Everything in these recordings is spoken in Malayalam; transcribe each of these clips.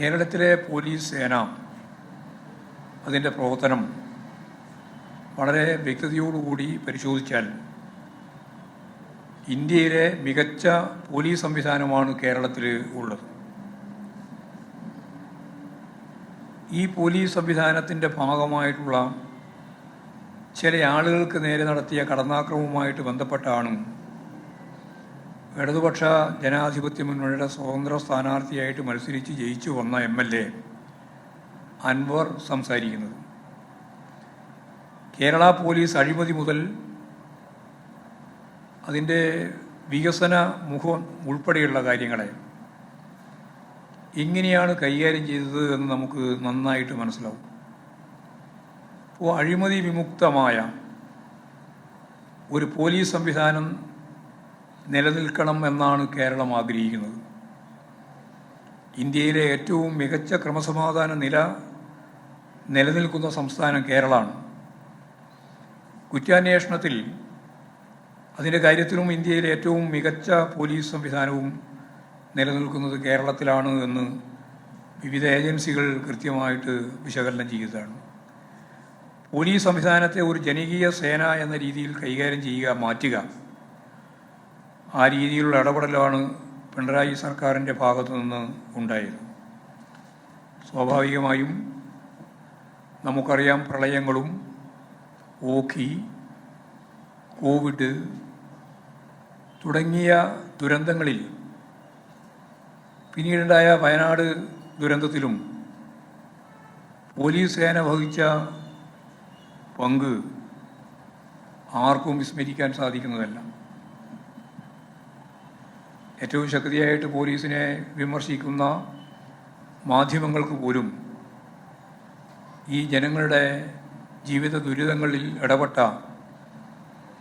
കേരളത്തിലെ പോലീസ് സേന അതിന്റെ പ്രവർത്തനം വളരെ വ്യക്തതയോടുകൂടി പരിശോധിച്ചാൽ ഇന്ത്യയിലെ മികച്ച പോലീസ് സംവിധാനമാണ് കേരളത്തിൽ ഉള്ളത്. ഈ പോലീസ് സംവിധാനത്തിന്റെ ഭാഗമായിട്ടുള്ള ചില ആളുകൾക്ക് നേരെ നടത്തിയ കടന്നാക്രമവുമായിട്ട് ബന്ധപ്പെട്ടാണ് ഇടതുപക്ഷ ജനാധിപത്യ മുന്നണിയുടെ സ്വതന്ത്ര സ്ഥാനാർത്ഥിയായിട്ട് മത്സരിച്ച് ജയിച്ചു വന്ന എം എൽ എ അൻവർ സംസാരിക്കുന്നത്. കേരള പോലീസ് അഴിമതി മുതൽ അതിന്റെ വികസന മുഖം ഉൾപ്പെടെയുള്ള കാര്യങ്ങളെ എങ്ങനെയാണ് കൈകാര്യം ചെയ്തത് എന്ന് നമുക്ക് നന്നായിട്ട് മനസ്സിലാവും. അപ്പോൾ അഴിമതി വിമുക്തമായ ഒരു പോലീസ് സംവിധാനം നിലനിൽക്കണം എന്നാണ് കേരളം ആഗ്രഹിക്കുന്നത്. ഇന്ത്യയിലെ ഏറ്റവും മികച്ച ക്രമസമാധാന നില നിലനിൽക്കുന്ന സംസ്ഥാനം കേരളമാണ്. കുറ്റാന്വേഷണത്തിൽ അതിന്റെ കാര്യത്തിലും ഇന്ത്യയിലെ ഏറ്റവും മികച്ച പോലീസ് സംവിധാനവും നിലനിൽക്കുന്നത് കേരളത്തിലാണ് എന്ന് വിവിധ ഏജൻസികൾ കൃത്യമായിട്ട് വിശകലനം ചെയ്തതാണ് പോലീസ് സംവിധാനത്തെ ഒരു ജനകീയ സേന എന്ന രീതിയിൽ കൈകാര്യം ചെയ്യുക മാറ്റുക ആ രീതിയിലുള്ള ഇടപെടലാണ് പിണറായി സർക്കാരിന്റെ ഭാഗത്തു നിന്ന് ഉണ്ടായത്. സ്വാഭാവികമായും നമുക്കറിയാം പ്രളയങ്ങളും ഓഖി കോവിഡ് തുടങ്ങിയ ദുരന്തങ്ങളിൽ പിന്നീടുണ്ടായ വയനാട് ദുരന്തത്തിലും പോലീസ് സേന വഹിച്ച പങ്ക് ആർക്കും വിസ്മരിക്കാൻ സാധിക്കുന്നതല്ല. ഏറ്റവും ശക്തിയായിട്ട് പോലീസിനെ വിമർശിക്കുന്ന മാധ്യമങ്ങൾക്ക് പോലും ഈ ജനങ്ങളുടെ ജീവിത ദുരിതങ്ങളിൽ ഇടപെട്ട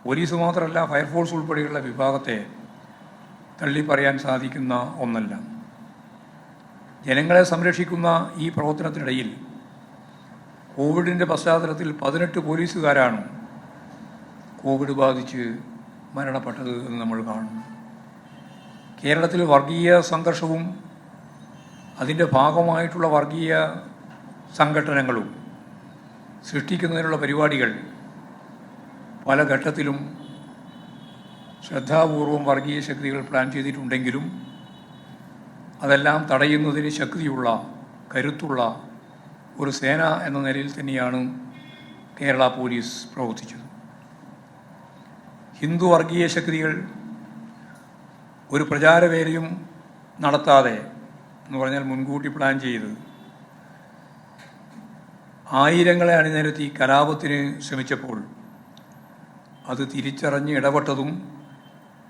പോലീസ് മാത്രമല്ല ഫയർഫോഴ്സ് ഉൾപ്പെടെയുള്ള വിഭാഗത്തെ തള്ളി പറയാൻ സാധിക്കുന്ന ഒന്നല്ല. ജനങ്ങളെ സംരക്ഷിക്കുന്ന ഈ പ്രവർത്തനത്തിനിടയിൽ കോവിഡിന്റെ പശ്ചാത്തലത്തിൽ പതിനെട്ട് പോലീസുകാരാണ് കോവിഡ് ബാധിച്ച് മരണപ്പെട്ടത് എന്ന് നമ്മൾ കാണുന്നു. കേരളത്തിൽ വർഗീയ സംഘർഷവും അതിന്റെ ഭാഗമായിട്ടുള്ള വർഗീയ സംഘടനകളും സൃഷ്ടിക്കുന്നതിനുള്ള പരിപാടികൾ പല ഘട്ടത്തിലും ശ്രദ്ധാപൂർവം വർഗീയ ശക്തികൾ പ്ലാൻ ചെയ്തിട്ടുണ്ടെങ്കിലും അതെല്ലാം തടയുന്നതിന് ശക്തിയുള്ള കരുത്തുള്ള ഒരു സേന എന്ന നിലയിൽ തന്നെയാണ് കേരള പോലീസ് പ്രവർത്തിച്ചത്. ഹിന്ദു വർഗീയ ശക്തികൾ ഒരു പ്രചാരവേലയും നടത്താതെ എന്ന് പറഞ്ഞാൽ മുൻകൂട്ടി പ്ലാൻ ചെയ്ത് ആയിരങ്ങളെ അണിനിരത്തി കലാപത്തിന് ശ്രമിച്ചപ്പോൾ അത് തിരിച്ചറിഞ്ഞ് ഇടപെട്ടതും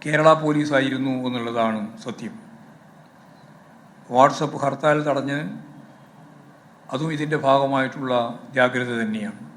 കേരള പോലീസായിരുന്നു എന്നുള്ളതാണ് സത്യം. വാട്സപ്പ് ഹർത്താൽ തടഞ്ഞ് അതും ഇതിന്റെ ഭാഗമായിട്ടുള്ള ജാഗ്രത തന്നെയാണ്.